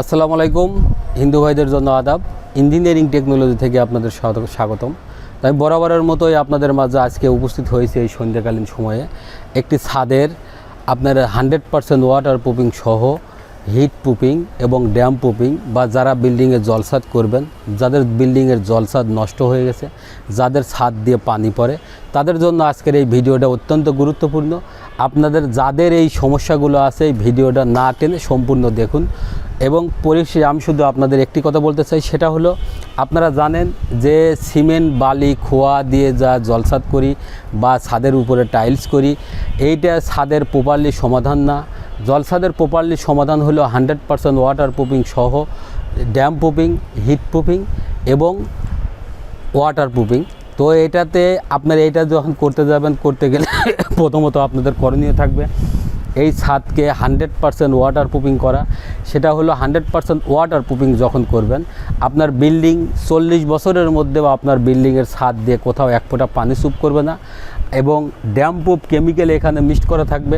আসসালামু আলাইকুম, হিন্দু ভাইদের জন্য আদাব ইঞ্জিনিয়ারিং টেকনোলজি থেকে আপনাদের স্বাগতম। তাই বরাবরের মতোই আপনাদের মাঝে আজকে উপস্থিত হয়েছে এই সন্ধ্যাকালীন সময়ে। একটি ছাদের আপনার হান্ড্রেড পারসেন্ট ওয়াটার প্রুফিং সহ হিট পুপিং এবং ড্যাম পুপিং বা যারা বিল্ডিংয়ে জলসাদ করবেন, যাদের বিল্ডিংয়ের জলসাদ নষ্ট হয়ে গেছে, যাদের ছাদ দিয়ে পানি পড়ে, তাদের জন্য আজকের এই ভিডিওটা অত্যন্ত গুরুত্বপূর্ণ। আপনাদের যাদের এই সমস্যাগুলো আছে, এই ভিডিওটা না টেনে সম্পূর্ণ দেখুন এবং পরিশেষে আমি শুধু আপনাদের একটি কথা বলতে চাই, সেটা হলো আপনারা জানেন যে সিমেন্ট, বালি, খোয়া দিয়ে যা জলসাদ করি বা ছাদের উপরে টাইলস করি, এইটা ছাদের প্রপারলি সমাধান না। জলসাদের প্রপারলি সমাধান হলো হান্ড্রেড পারসেন্ট ওয়াটার প্রুফিং সহ ড্যাম প্রুফিং, হিট প্রুফিং এবং ওয়াটার প্রুফিং। তো এটাতে আপনার এইটা যখন করতে যাবেন, করতে গেলে প্রথমত আপনাদের করণীয় থাকবে এই ছাদকে হান্ড্রেড পারসেন্ট ওয়াটার প্রুফিং করা। সেটা হলো হান্ড্রেড পারসেন্ট ওয়াটার প্রুফিং যখন করবেন, আপনার বিল্ডিং চল্লিশ বছরের মধ্যেও আপনার বিল্ডিংয়ের ছাদ দিয়ে কোথাও এক ফোঁটা পানি সুপ করবে না এবং ড্যাম কেমিক্যাল এখানে মিক্সড করা থাকবে।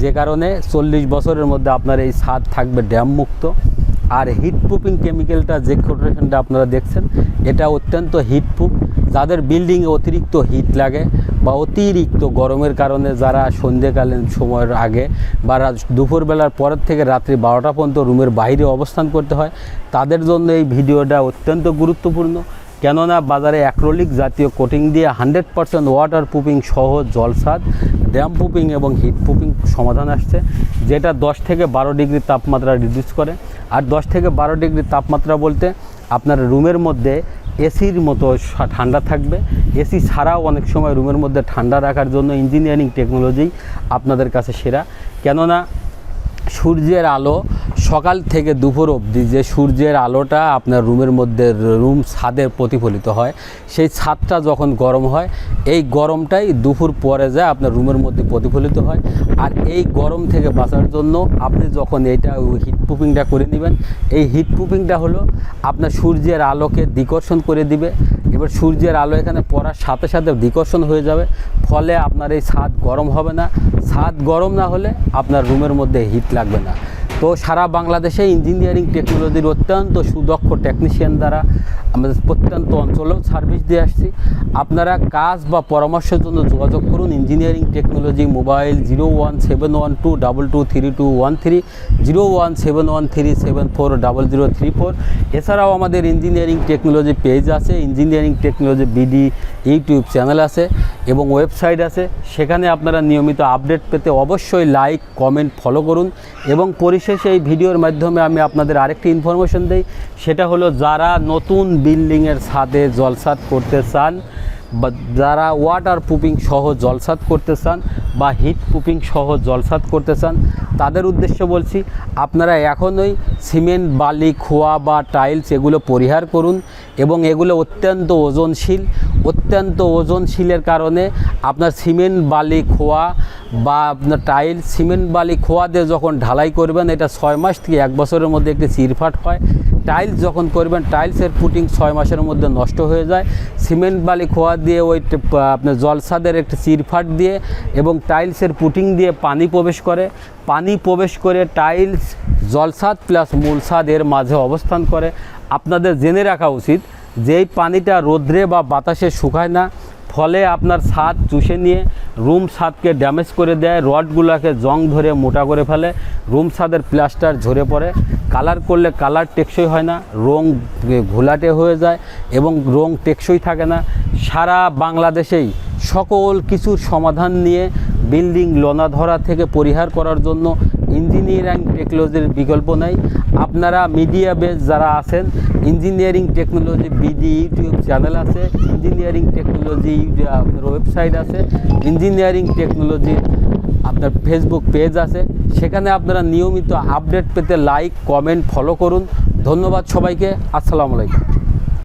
যে কারণে চল্লিশ বছরের মধ্যে আপনার এই ছাদ থাকবে ড্যাম মুক্ত। আর হিট প্রুফিং কেমিক্যালটা যে কোটেশনটা আপনারা দেখছেন, এটা অত্যন্ত হিট প্রুফ যাদের বিল্ডিংয়ে অতিরিক্ত হিট লাগে বা অতিরিক্ত গরমের কারণে যারা সন্ধ্যেকালীন সময়ের আগে বা দুপুরবেলার পরের থেকে রাত্রি বারোটা পর্যন্ত রুমের বাইরে অবস্থান করতে হয়, তাদের জন্য এই ভিডিওটা অত্যন্ত গুরুত্বপূর্ণ। কেননা বাজারে অ্যাক্রোলিক জাতীয় কোটিং দিয়ে হান্ড্রেড পারসেন্ট ওয়াটার প্রুফিং সহ জলসাদ ড্যাম প্রুফিং এবং হিট প্রুফিং সমাধান আসছে, যেটা দশ থেকে বারো ডিগ্রি তাপমাত্রা রিডিউস করে। আর দশ থেকে বারো ডিগ্রি তাপমাত্রা বলতে আপনার রুমের মধ্যে এসির মতো ঠান্ডা থাকবে। এসি ছাড়াও অনেক সময় রুমের মধ্যে ঠান্ডা রাখার জন্য ইঞ্জিনিয়ারিং টেকনোলজি আপনাদের কাছে সেরা। কেননা সূর্যের আলো সকাল থেকে দুপুর অবধি যে সূর্যের আলোটা আপনার রুমের মধ্যে, রুম ছাদে প্রতিফলিত হয়, সেই ছাদটা যখন গরম হয়, এই গরমটাই দুপুর পরে যায় আপনার রুমের মধ্যে প্রতিফলিত হয়। আর এই গরম থেকে বাঁচার জন্য আপনি যখন এইটা হিট প্রুফিংটা করে নেবেন, এই হিট প্রুফিংটা হলো আপনার সূর্যের আলোকে দিকর্ষণ করে দিবে। এবার সূর্যের আলো এখানে পড়ার সাথে সাথে ডিকশন হয়ে যাবে। ফলে আপনার এই ছাদ গরম হবে না। ছাদ গরম না হলে আপনার রুমের মধ্যে হিট লাগবে না। তো সারা বাংলাদেশে ইঞ্জিনিয়ারিং টেকনোলজির অত্যন্ত সুদক্ষ টেকনিশিয়ান দ্বারা আমাদের প্রত্যন্ত অঞ্চলেও সার্ভিস দিয়ে আসছি। আপনারা কাজ বা পরামর্শের জন্য যোগাযোগ করুন। Engineering technology mobile zero one seven one two double two three two one three, zero one seven one three seven four double zero three four. এছাড়াও আমাদের ইঞ্জিনিয়ারিং টেকনোলজি পেজ আছে। Engineering technology BD YouTube channel আছে এবং website আছে। সেখানে আপনারা নিয়মিত update পেতে অবশ্যই লাইক, কমেন্ট, ফলো করুন এবং পরিশেষে এই ভিডিওর মাধ্যমে আমি আপনাদের আরেকটি ইনফরমেশন দিই। সেটা হলো, যারা নতুন বিল্ডিংয়ের ছাদে জলসাদ করতে চান বা যারা ওয়াটার প্রুফিং সহ জলসাদ করতে চান বা হিট প্রুফিং সহ জলসাদ করতে চান, তাদের উদ্দেশ্যে বলছি, আপনারা এখনই সিমেন্ট, বালি, খোয়া বা টাইলস এগুলো পরিহার করুন এবং এগুলো অত্যন্ত ওজনশীল অত্যন্ত ওজনশীলের কারণে আপনার সিমেন্ট বালি খোয়া বা আপনার টাইলস সিমেন্ট বালি খোয়া দিয়ে যখন ঢালাই করবেন, এটা ছয় মাস থেকে এক বছরের মধ্যে একটি চিরফাট হয়। টাইলস যখন করবেন, টাইলসের পুটিং ছয় মাসের মধ্যে নষ্ট হয়ে যায়। সিমেন্ট বালি খোয়া দিয়ে ওই আপনার জলসাদের একটা চিরফাট দিয়ে এবং টাইলসের পুটিং দিয়ে পানি প্রবেশ করে। পানি প্রবেশ করে টাইলস, জলসাদ প্লাস মূলসাদ এর মাঝে অবস্থান করে। আপনাদের জেনে রাখা উচিত যে এই পানিটা রোদ্রে বা বাতাসে শুকায় না, ফলে আপনার ছাদ চুষে নিয়ে রুম ছাদকে ড্যামেজ করে দেয়, রডগুলোকে জং ধরে মোটা করে ফেলে, রুম ছাদের প্লাস্টার ঝরে পড়ে। কালার করলে কালার টেকসই হয় না, রং ঘোলাটে হয়ে যায় এবং রং টেকসই থাকে না। সারা বাংলাদেশেই সকল কিছুর সমাধান নিয়ে বিল্ডিং লোনা ধরা থেকে পরিহার করার জন্য ইঞ্জিনিয়ারিং টেকনোলজির বিকল্প নেই। আপনারা মিডিয়া বেস যারা আছেন, engineering technology BD YouTube channel আছে, ইঞ্জিনিয়ারিং টেকনোলজি, আপনার ওয়েবসাইট আছে, ইঞ্জিনিয়ারিং টেকনোলজির আপনার ফেসবুক পেজ আছে। সেখানে আপনারা নিয়মিত আপডেট পেতে লাইক কমেন্ট ফলো করুন। ধন্যবাদ সবাইকে। আসসালামু আলাইকুম।